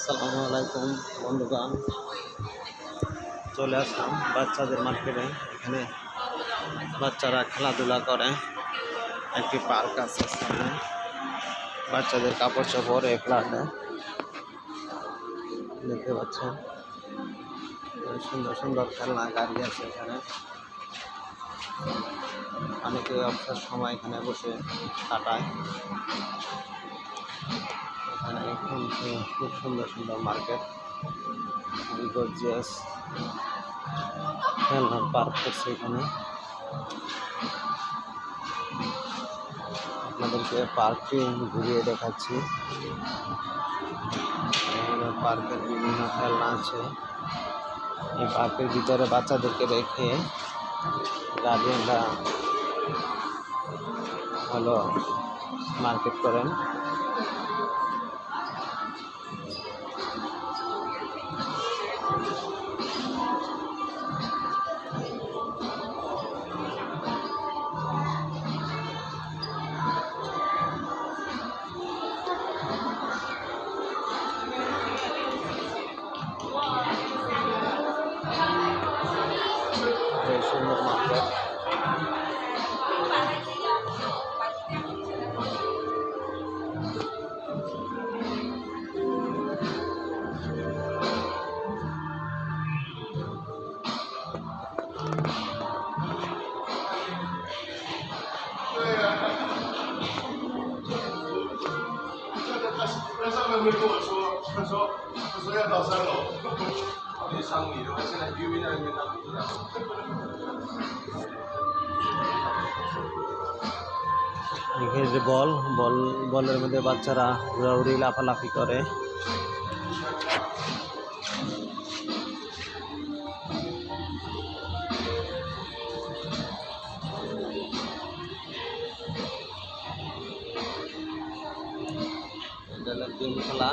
আসসালামু আলাইকুম বন্ধুগণ। চলে আসলাম বাচ্চাদের মার্কেটে। এখানে বাচ্চারা খেলাধুলা করে। একটি পার্ক আছে সামনে। বাচ্চাদের কাপড় চোপড় এ ফ্ল্যাটে। দেখতে পাচ্ছেন। সুন্দর সুন্দর খেলনা, গাড়ি আছে এখানে। অনেকে অবসর সময় এখানে বসে কাটায়। এখানে খুব সুন্দর সুন্দর মার্কেট। গর্জিয়াস খেলনার পার্ক করছে এখানে। আপনাদেরকে পার্কটি ঘুরিয়ে দেখাচ্ছি। পার্কের বিভিন্ন খেলনা আছে। এই পার্কের ভিতরে বাচ্চাদেরকে রেখে গার্ডিয়ানরা ভালো মার্কেট করেন। 对呀，他他他上面没跟我说，他说他说要到三楼。 예상 এখানে যে বল বল বলের মধ্যে বাচ্চারা ঘোরাঘুরি লাফালাফি করে। খেলা।